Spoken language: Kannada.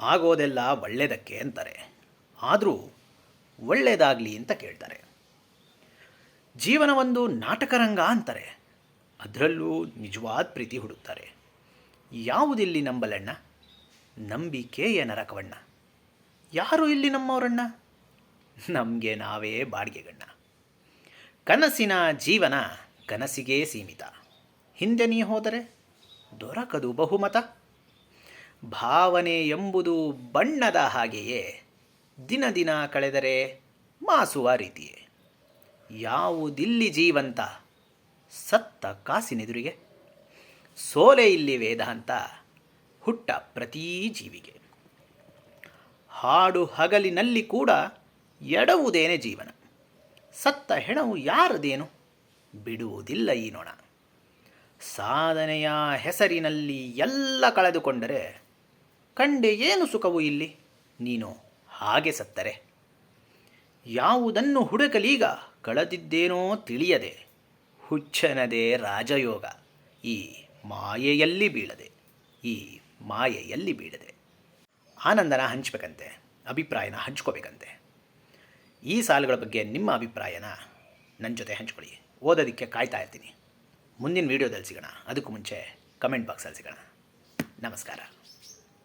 ಆಗೋದೆಲ್ಲ ಒಳ್ಳೆಯದಕ್ಕೆ ಅಂತಾರೆ. ಆದರೂ ಒಳ್ಳೆಯದಾಗಲಿ ಅಂತ ಕೇಳ್ತಾರೆ. ಜೀವನ ಒಂದು ನಾಟಕರಂಗ ಅಂತಾರೆ. ಅದರಲ್ಲೂ ನಿಜವಾದ ಪ್ರೀತಿ ಹುಡುಕ್ತಾರೆ. ಯಾವುದಿಲ್ಲಿ ನಂಬಲಣ್ಣ? ನಂಬಿಕೆ ನರಕವಣ್ಣ. ಯಾರು ಇಲ್ಲಿ ನಮ್ಮವರಣ್ಣ? ನಮಗೆ ನಾವೇ ಬಾಡಿಗೆಗಣ್ಣ. ಕನಸಿನ ಜೀವನ ಕನಸಿಗೇ ಸೀಮಿತ. ಹಿಂದೆ ನೀ ಹೋದರೆ ದೊರಕದು ಬಹುಮತ. ಭಾವನೆ ಎಂಬುದು ಬಣ್ಣದ ಹಾಗೆಯೇ ದಿನ ದಿನ ಕಳೆದರೆ ಮಾಸುವ ರೀತಿಯೇ. ಯಾವುದಿಲ್ಲಿ ಜೀವಂತ ಸತ್ತ ಕಾಸಿನೆದುರಿಗೆ. ಸೋಲೆ ಇಲ್ಲಿ ವೇದಾಂತ ಹುಟ್ಟ ಪ್ರತಿ ಜೀವಿಗೆ. ಹಾಡು ಹಗಲಿನಲ್ಲಿ ಕೂಡ ಎಡವುದೇನೆ ಜೀವನ. ಸತ್ತ ಹೆಣವು ಯಾರದೇನು ಬಿಡುವುದಿಲ್ಲ ಈ ನೊಣ. ಸಾಧನೆಯ ಹೆಸರಿನಲ್ಲಿ ಎಲ್ಲ ಕಳೆದುಕೊಂಡರೆ ಕಂಡೆ ಏನು ಸುಖವು ಇಲ್ಲಿ? ನೀನು ಹಾಗೆ ಸತ್ತರೆ. ಯಾವುದನ್ನು ಹುಡುಕಲೀಗ ಕಳೆದಿದ್ದೇನೋ ತಿಳಿಯದೆ. ಹುಚ್ಚನದೇ ರಾಜಯೋಗ. ಈ ಮಾಯೆಯಲ್ಲಿ ಬೀಳದೆ. ಈ ಮಾಯೆಯಲ್ಲಿ ಬೀಳದೆ. ಆನಂದನ ಹಂಚಬೇಕಂತೆ, ಅಭಿಪ್ರಾಯನ ಹಂಚ್ಕೋಬೇಕಂತೆ. ಈ ಸಾಲುಗಳ ಬಗ್ಗೆ ನಿಮ್ಮ ಅಭಿಪ್ರಾಯನ ನನ್ನ ಜೊತೆ ಹಂಚ್ಕೊಳ್ಳಿ. ಓದೋದಕ್ಕೆ ಕಾಯ್ತಾ ಇರ್ತೀನಿ. ಮುಂದಿನ ವೀಡಿಯೋದಲ್ಲಿ ಸಿಗೋಣ. ಅದಕ್ಕೂ ಮುಂಚೆ ಕಮೆಂಟ್ ಬಾಕ್ಸಲ್ಲಿ ಸಿಗೋಣ. ನಮಸ್ಕಾರ.